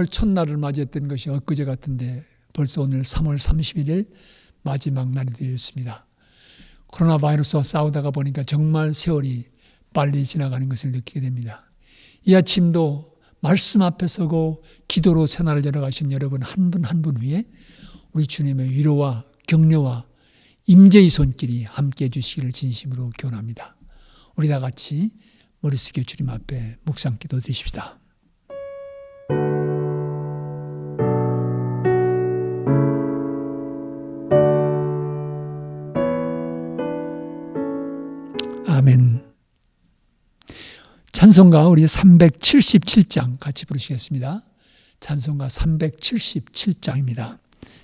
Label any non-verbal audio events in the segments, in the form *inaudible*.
3월 첫날을 맞이했던 것이 엊그제 같은데 벌써 오늘 3월 31일 마지막 날이 되었습니다. 코로나 바이러스와 싸우다가 보니까 정말 세월이 빨리 지나가는 것을 느끼게 됩니다. 이 아침도 말씀 앞에 서고 기도로 새날을 열어가신 여러분 한 분 한 분 위에 우리 주님의 위로와 격려와 임재의 손길이 함께 해주시기를 진심으로 기원합니다. 우리 다 같이 머리 숙여 주님 앞에 묵상 기도 드십시다. 찬송가 우리 377장 같이 부르시겠습니다. 찬송가 377장입니다.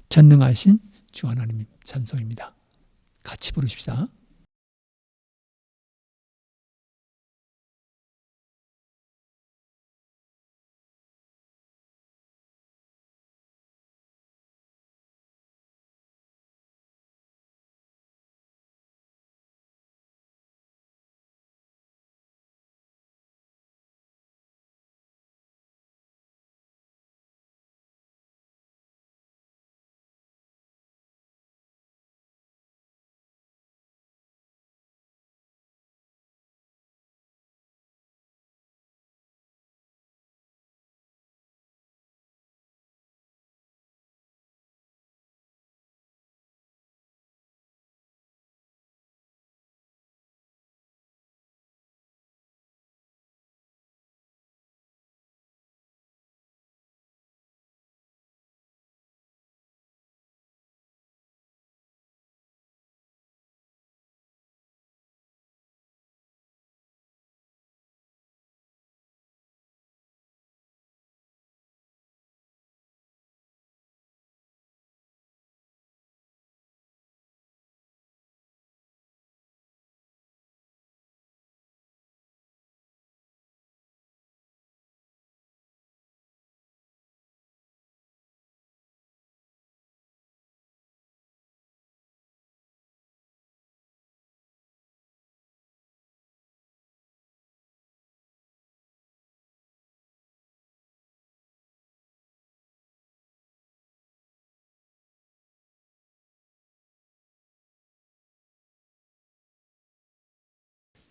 전능하신 주 하나님 찬송입니다. 같이 부르십시다.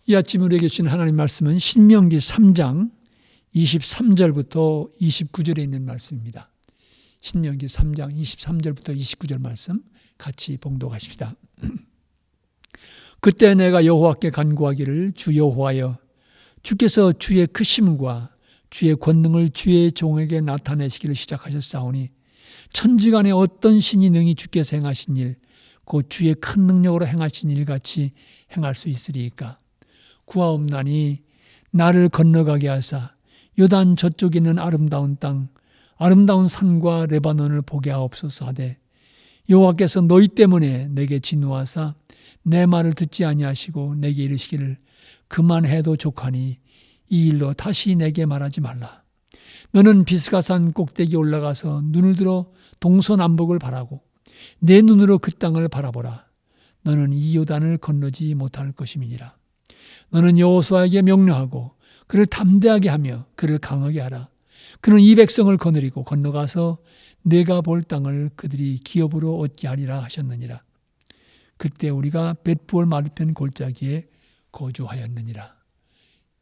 이 아침 우리에게 주신 하나님 말씀은 신명기 3장 23절부터 29절에 있는 말씀입니다. 신명기 3장 23절부터 29절 말씀 같이 봉독하십시다. *clears throat* 그때 내가 여호와께 간구하기를 주 여호와여 주께서 주의 크심과 주의 권능을 주의 종에게 나타내시기를 시작하셨사오니 천지간에 어떤 신이 능히 주께서 행하신 일, 곧 주의 큰 능력으로 행하신 일 같이 행할 수 있으리이까. 구하옵나니 나를 건너가게 하사 요단 저쪽에 있는 아름다운 땅 아름다운 산과 레바논을 보게 하옵소서 하되 여호와께서 너희 때문에 내게 진노하사 내 말을 듣지 아니하시고 내게 이르시기를 그만해도 족하니 이 일로 다시 내게 말하지 말라. 너는 비스가산 꼭대기 올라가서 눈을 들어 동서남북을 바라고 내 눈으로 그 땅을 바라보라. 너는 이 요단을 건너지 못할 것임이니라 너는 여호수아에게 명령하고 그를 담대하게 하며 그를 강하게 하라. 그는 이 백성을 거느리고 건너가서 내가 볼 땅을 그들이 기업으로 얻게 하리라 하셨느니라. 그때 우리가 벳부얼 마르편 골짜기에 거주하였느니라.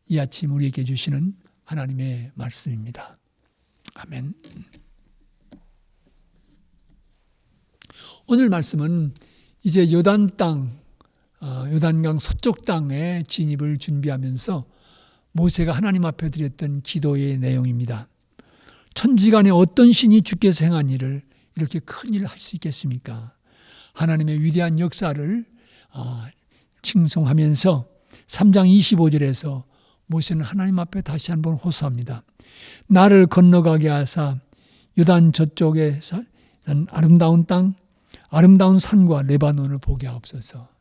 이 아침 우리에게 주시는 하나님의 말씀입니다. 아멘. 오늘 말씀은 이제 요단 땅 어, 요단강 서쪽 땅에 진입을 준비하면서 모세가 하나님 앞에 드렸던 기도의 내용입니다. 천지간에 어떤 신이 주께서 행한 일을 이렇게 큰 일을 할 수 있겠습니까? 하나님의 위대한 역사를 어, 칭송하면서 3장 25절에서 모세는 하나님 앞에 다시 한번 호소합니다. 나를 건너가게 하사 요단 저쪽에 아름다운 땅, 아름다운 산과 레바논을 보게 하옵소서.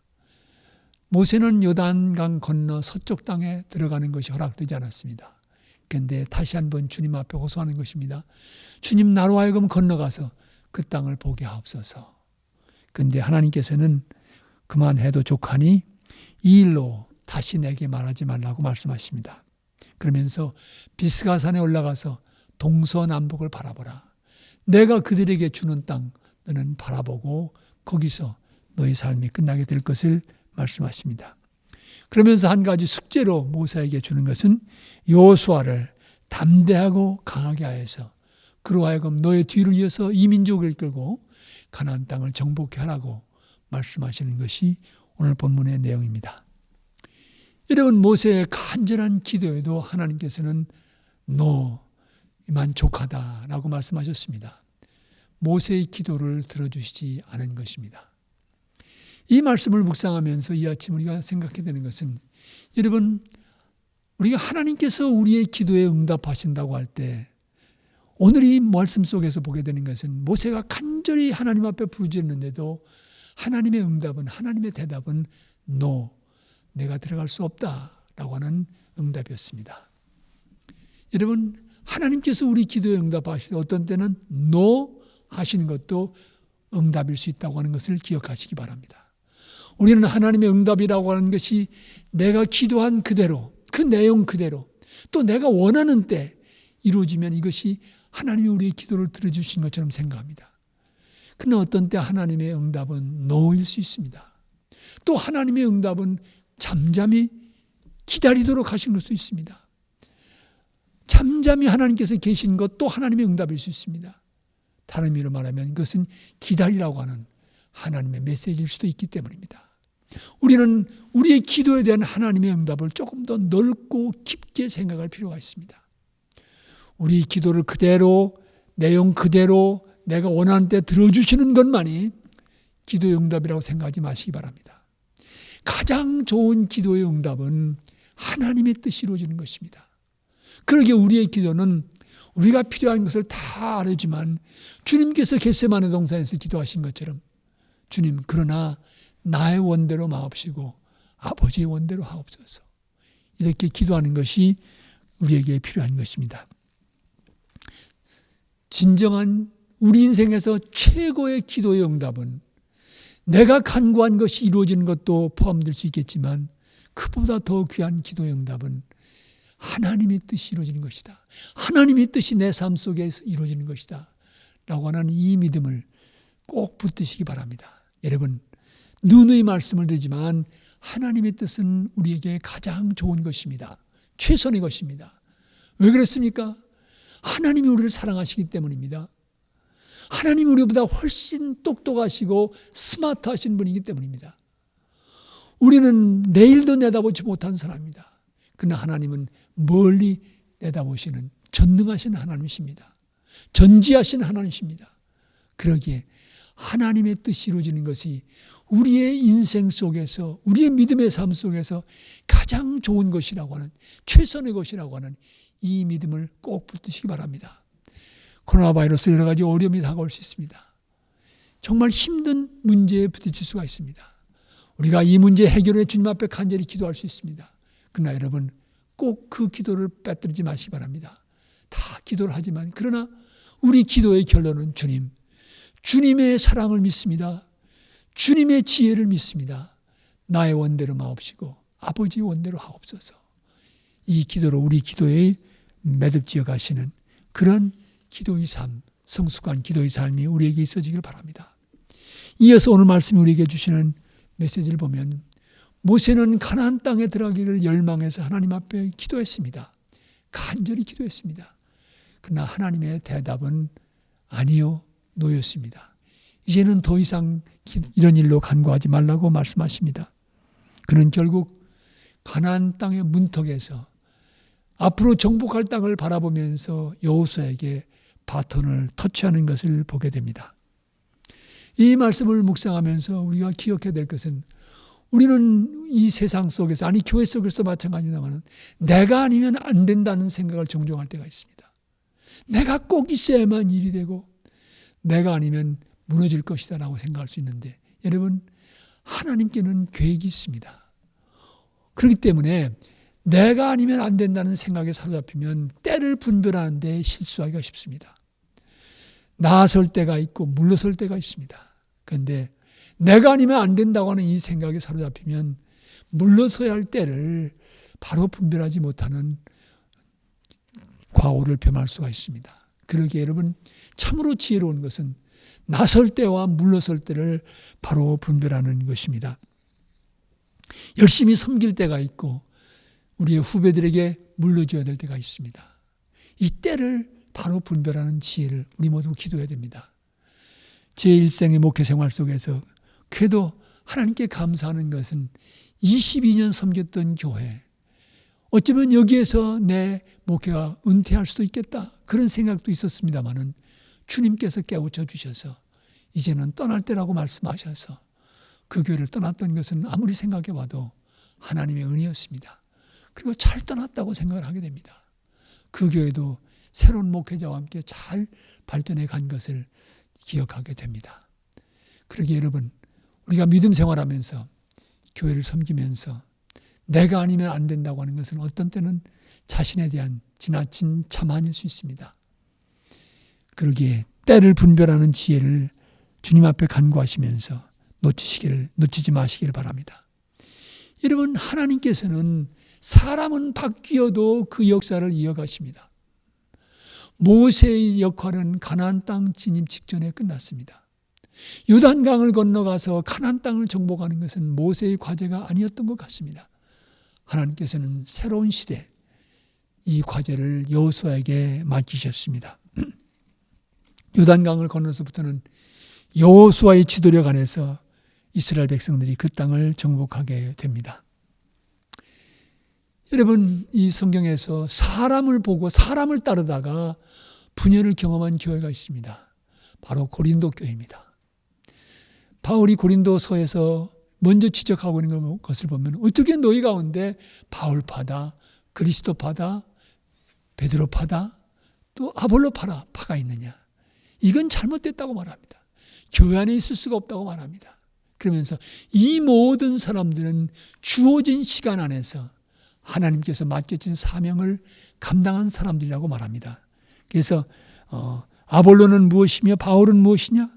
모세는 요단강 건너 서쪽 땅에 들어가는 것이 허락되지 않았습니다. 그런데 다시 한번 주님 앞에 호소하는 것입니다. 주님 나로 하여금 건너가서 그 땅을 보게 하옵소서. 그런데 하나님께서는 그만해도 족하니 이 일로 다시 내게 말하지 말라고 말씀하십니다. 그러면서 비스가 산에 올라가서 동서남북을 바라보라. 내가 그들에게 주는 땅 너는 바라보고 거기서 너희 삶이 끝나게 될 것을 말씀하십니다. 그러면서 한 가지 숙제로 모세에게 주는 것은 여호수아를 담대하고 강하게 하여서 그로 하여금 너의 뒤를 이어서 이 민족을 이끌고 가나안 땅을 정복해 하라고 말씀하시는 것이 오늘 본문의 내용입니다. 여러분 모세의 간절한 기도에도 하나님께서는 너 만족하다라고 말씀하셨습니다. 모세의 기도를 들어주시지 않은 것입니다. 이 말씀을 묵상하면서 이 아침 우리가 생각해야 되는 것은 여러분 우리가 하나님께서 우리의 기도에 응답하신다고 할 때 오늘 이 말씀 속에서 보게 되는 것은 모세가 간절히 하나님 앞에 부르짖는데도 하나님의 응답은 하나님의 대답은 no 내가 들어갈 수 없다라고 하는 응답이었습니다. 여러분 하나님께서 우리 기도에 응답하실 때 어떤 때는 no 하시는 것도 응답일 수 있다고 하는 것을 기억하시기 바랍니다. 우리는 하나님의 응답이라고 하는 것이 내가 기도한 그대로 그 내용 그대로 또 내가 원하는 때 이루어지면 이것이 하나님이 우리의 기도를 들어주신 것처럼 생각합니다. 그러나 어떤 때 하나님의 응답은 노일 수 있습니다. 또 하나님의 응답은 잠잠히 기다리도록 하시는 것도 있습니다. 잠잠히 하나님께서 계신 것도 하나님의 응답일 수 있습니다. 다른 의미로 말하면 그것은 기다리라고 하는 하나님의 메시지일 수도 있기 때문입니다. 우리는 우리의 기도에 대한 하나님의 응답을 조금 더 넓고 깊게 생각할 필요가 있습니다. 우리 기도를 그대로 내용 그대로 내가 원하는 때 들어주시는 것만이 기도의 응답이라고 생각하지 마시기 바랍니다. 가장 좋은 기도의 응답은 하나님의 뜻이 이루어지는 것입니다. 그러기에 우리의 기도는 우리가 필요한 것을 다 알지만 주님께서 겟세마네 동산에서 기도하신 것처럼 주님 그러나 나의 원대로 마옵시고 아버지의 원대로 하옵소서 이렇게 기도하는 것이 우리에게 필요한 것입니다. 진정한 우리 인생에서 최고의 기도의 응답은 내가 간구한 것이 이루어지는 것도 포함될 수 있겠지만 그보다 더 귀한 기도의 응답은 하나님의 뜻이 이루어지는 것이다. 하나님의 뜻이 내 삶 속에 이루어지는 것이다. 라고 하는 이 믿음을 꼭 붙드시기 바랍니다. 여러분, 누누이 말씀을 드리지만 하나님의 뜻은 우리에게 가장 좋은 것입니다. 최선의 것입니다. 왜 그렇습니까? 하나님이 우리를 사랑하시기 때문입니다. 하나님이 우리보다 훨씬 똑똑하시고 스마트하신 분이기 때문입니다. 우리는 내일도 내다보지 못한 사람입니다. 그러나 하나님은 멀리 내다보시는 전능하신 하나님이십니다. 전지하신 하나님이십니다. 그러기에 하나님의 뜻이 이루어지는 것이 우리의 인생 속에서 우리의 믿음의 삶 속에서 가장 좋은 것이라고 하는 최선의 것이라고 하는 이 믿음을 꼭 붙드시기 바랍니다. 코로나 바이러스 여러 가지 어려움이 다가올 수 있습니다. 정말 힘든 문제에 부딪힐 수가 있습니다. 우리가 이 문제 해결에 주님 앞에 간절히 기도할 수 있습니다. 그러나 여러분 꼭 그 기도를 빼뜨리지 마시기 바랍니다. 다 기도를 하지만 그러나 우리 기도의 결론은 주님, 주님의 사랑을 믿습니다. 주님의 지혜를 믿습니다. 나의 원대로 마옵시고 아버지의 원대로 하옵소서. 이 기도로 우리 기도의 매듭지어 가시는 그런 기도의 삶, 성숙한 기도의 삶이 우리에게 있어지길 바랍니다. 이어서 오늘 말씀이 우리에게 주시는 메시지를 보면 모세는 가나안 땅에 들어가기를 열망해서 하나님 앞에 기도했습니다. 간절히 기도했습니다. 그러나 하나님의 대답은 아니요, 노였습니다. 이제는 더 이상 이런 일로 간구하지 말라고 말씀하십니다. 그는 결국 가나안 땅의 문턱에서 앞으로 정복할 땅을 바라보면서 여호수아에게 바톤을 터치하는 것을 보게 됩니다. 이 말씀을 묵상하면서 우리가 기억해야 될 것은 우리는 이 세상 속에서 아니 교회 속에서도 마찬가지입니다만 내가 아니면 안 된다는 생각을 종종 할 때가 있습니다. 내가 꼭 있어야만 일이 되고 내가 아니면 무너질 것이다 라고 생각할 수 있는데 여러분 하나님께는 계획이 있습니다. 그렇기 때문에 내가 아니면 안 된다는 생각에 사로잡히면 때를 분별하는 데 실수하기가 쉽습니다. 나설 때가 있고 물러설 때가 있습니다. 그런데 내가 아니면 안 된다고 하는 이 생각에 사로잡히면 물러서야 할 때를 바로 분별하지 못하는 과오를 범할 수가 있습니다. 그러기에 여러분 참으로 지혜로운 것은 나설 때와 물러설 때를 바로 분별하는 것입니다. 열심히 섬길 때가 있고 우리의 후배들에게 물러줘야 될 때가 있습니다. 이 때를 바로 분별하는 지혜를 우리 모두 기도해야 됩니다. 제 일생의 목회 생활 속에서 그래도 하나님께 감사하는 것은 22년 섬겼던 교회, 어쩌면 여기에서 내 목회가 은퇴할 수도 있겠다. 그런 생각도 있었습니다만은 주님께서 깨우쳐 주셔서 이제는 떠날 때라고 말씀하셔서 그 교회를 떠났던 것은 아무리 생각해 봐도 하나님의 은혜였습니다. 그리고 잘 떠났다고 생각을 하게 됩니다. 그 교회도 새로운 목회자와 함께 잘 발전해 간 것을 기억하게 됩니다. 그러기에 여러분, 우리가 믿음 생활하면서 교회를 섬기면서 내가 아니면 안 된다고 하는 것은 어떤 때는 자신에 대한 지나친 자만일 수 있습니다. 그러기에 때를 분별하는 지혜를 주님 앞에 간구하시면서 놓치시기를 놓치지 마시기를 바랍니다. 여러분 하나님께서는 사람은 바뀌어도 그 역사를 이어가십니다. 모세의 역할은 가나안 땅 진입 직전에 끝났습니다. 요단강을 건너가서 가나안 땅을 정복하는 것은 모세의 과제가 아니었던 것 같습니다. 하나님께서는 새로운 시대 이 과제를 여호수아에게 맡기셨습니다. *clears throat* 요단강을 건너서부터는 여호수아의 지도력 안에서 이스라엘 백성들이 그 땅을 정복하게 됩니다. 여러분 이 성경에서 사람을 보고 사람을 따르다가 분열을 경험한 교회가 있습니다. 바로 고린도 교회입니다. 바울이 고린도서에서 먼저 지적하고 있는 것을 보면 어떻게 너희 가운데 바울파다, 그리스도파다, 베드로파다, 또 아볼로파라 파가 있느냐? 이건 잘못됐다고 말합니다. 교회 안에 있을 수가 없다고 말합니다. 그러면서 이 모든 사람들은 주어진 시간 안에서 하나님께서 맡겨진 사명을 감당한 사람들이라고 말합니다. 그래서 어, 아볼로는 무엇이며 바울은 무엇이냐?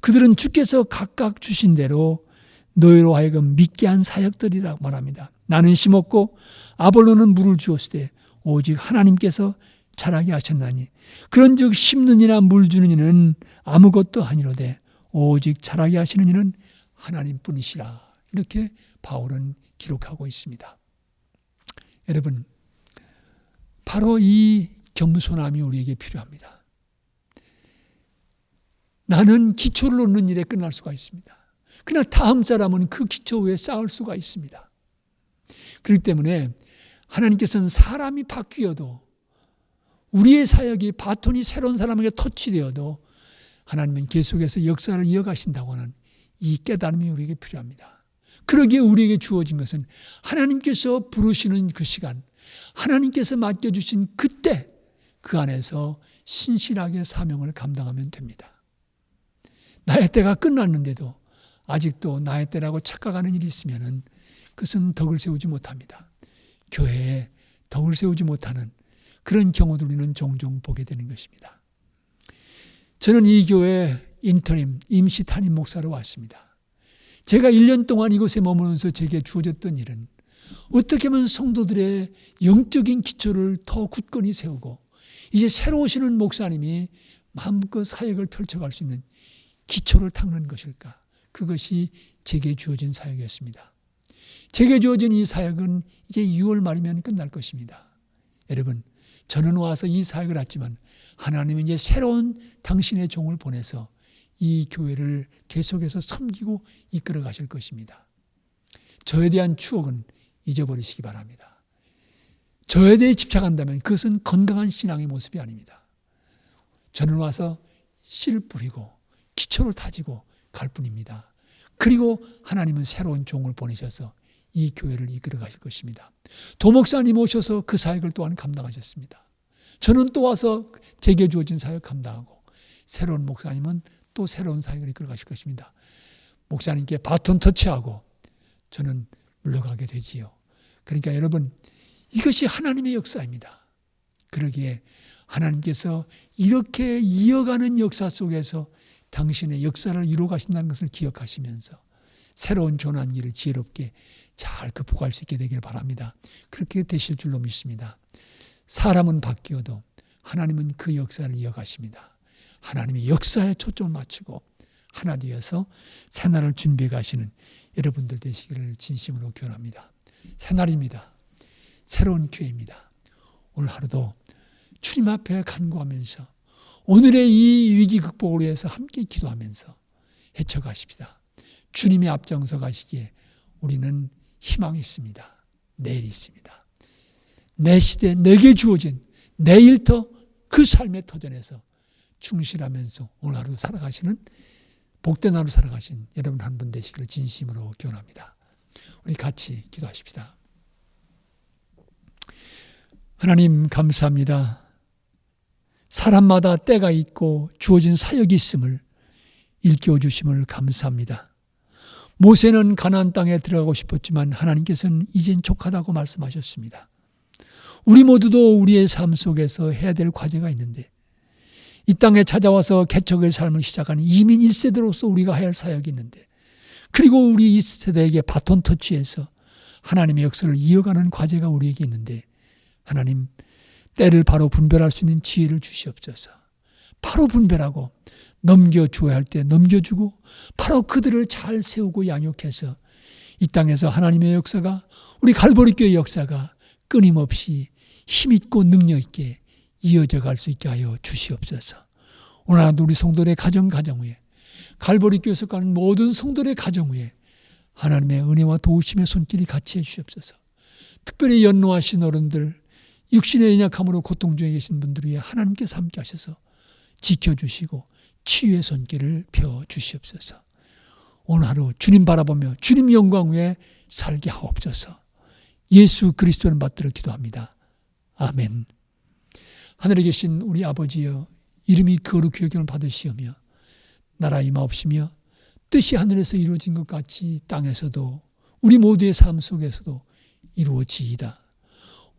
그들은 주께서 각각 주신 대로 너희로 하여금 믿게 한 사역들이라고 말합니다. 나는 심었고 아볼로는 물을 주었을 때 오직 하나님께서 자라게 하셨나니 그런즉 심는 이나 물 주는 이는 아무것도 아니로되 오직 자라게 하시는 이는 하나님뿐이시라 이렇게 바울은 기록하고 있습니다. 여러분 바로 이 겸손함이 우리에게 필요합니다. 나는 기초를 놓는 일에 끝날 수가 있습니다. 그러나 다음 사람은 그 기초 위에 쌓을 수가 있습니다. 그렇기 때문에 하나님께서는 사람이 바뀌어도 우리의 사역이 바톤이 새로운 사람에게 터치되어도 하나님은 계속해서 역사를 이어가신다고 하는 이 깨달음이 우리에게 필요합니다. 그러기에 우리에게 주어진 것은 하나님께서 부르시는 그 시간, 하나님께서 맡겨주신 그때 그 안에서 신실하게 사명을 감당하면 됩니다. 나의 때가 끝났는데도 아직도 나의 때라고 착각하는 일이 있으면 그것은 덕을 세우지 못합니다. 교회에 덕을 세우지 못하는 그런 경우도 우리는 종종 보게 되는 것입니다. 저는 이 교회 인터임, 임시 탄임 목사로 왔습니다. 제가 1년 동안 이곳에 머무면서 제게 주어졌던 일은 어떻게 하면 성도들의 영적인 기초를 더 굳건히 세우고 이제 새로 오시는 목사님이 마음껏 사역을 펼쳐갈 수 있는 기초를 닦는 것일까? 그것이 제게 주어진 사역이었습니다. 제게 주어진 이 사역은 이제 6월 말이면 끝날 것입니다. 여러분, 저는 와서 이 사역을 했지만 하나님은 이제 새로운 당신의 종을 보내서 이 교회를 계속해서 섬기고 이끌어 가실 것입니다. 저에 대한 추억은 잊어버리시기 바랍니다. 저에 대해 집착한다면 그것은 건강한 신앙의 모습이 아닙니다. 저는 와서 씨를 뿌리고 기초를 다지고 갈 뿐입니다. 그리고 하나님은 새로운 종을 보내셔서 이 교회를 이끌어 가실 것입니다. 도목사님 오셔서 그 사역을 또한 감당하셨습니다. 저는 또 와서 제게 주어진 사역 감당하고 새로운 목사님은 또 새로운 사역을 이끌어 가실 것입니다. 목사님께 바톤 터치하고 저는 물러가게 되지요. 그러니까 여러분 이것이 하나님의 역사입니다. 그러기에 하나님께서 이렇게 이어가는 역사 속에서 당신의 역사를 이루어 가신다는 것을 기억하시면서 새로운 전환기를 지혜롭게 잘 극복할 수 있게 되길 바랍니다. 그렇게 되실 줄로 믿습니다. 사람은 바뀌어도 하나님은 그 역사를 이어가십니다. 하나님의 역사에 초점을 맞추고 하나 되어서 새날을 준비해 가시는 여러분들 되시기를 진심으로 기원합니다. 새날입니다. 새로운 기회입니다. 오늘 하루도 주님 앞에 간구하면서 오늘의 이 위기 극복을 위해서 함께 기도하면서 헤쳐가십시다. 주님이 앞장서 가시기에 우리는 희망이 있습니다. 내일이 있습니다. 내 시대 내게 주어진 내 일터 그 삶의 터전에서 충실하면서 오늘 하루 살아가시는 복된 하루 살아가신 여러분 한 분 되시기를 진심으로 기원합니다. 우리 같이 기도하십시다. 하나님 감사합니다. 사람마다 때가 있고 주어진 사역이 있음을 일깨워 주심을 감사합니다. 모세는 가나안 땅에 들어가고 싶었지만 하나님께서는 이젠 족하다고 말씀하셨습니다. 우리 모두도 우리의 삶 속에서 해야 될 과제가 있는데 이 땅에 찾아와서 개척의 삶을 시작하는 이민 1세대로서 우리가 해야 할 사역이 있는데 그리고 우리 2세대에게 바톤 터치해서 하나님의 역사를 이어가는 과제가 우리에게 있는데 하나님 때를 바로 분별할 수 있는 지혜를 주시옵소서. 바로 분별하고 넘겨주어야 할 때 넘겨주고 바로 그들을 잘 세우고 양육해서 이 땅에서 하나님의 역사가 우리 갈보리 교회 역사가 끊임없이 힘있고 능력있게 이어져 갈 수 있게 하여 주시옵소서. 오늘 하루 우리 성도의 가정 가정 위에 갈보리 교회에서 가는 모든 성도의 가정 위에 하나님의 은혜와 도우심의 손길이 같이 해 주시옵소서. 특별히 연로하신 어른들 육신의 연약함으로 고통 중에 계신 분들 위해 하나님께서 함께 하셔서 지켜주시고 치유의 손길을 펴 주시옵소서. 오늘 하루 주님 바라보며 주님 영광 위에 살게 하옵소서. 예수 그리스도를 받들어 기도합니다. 아멘. 하늘에 계신 우리 아버지여 이름이 거룩히 여김을 받으시오며 나라 임하옵시며 뜻이 하늘에서 이루어진 것 같이 땅에서도 우리 모두의 삶 속에서도 이루어지이다.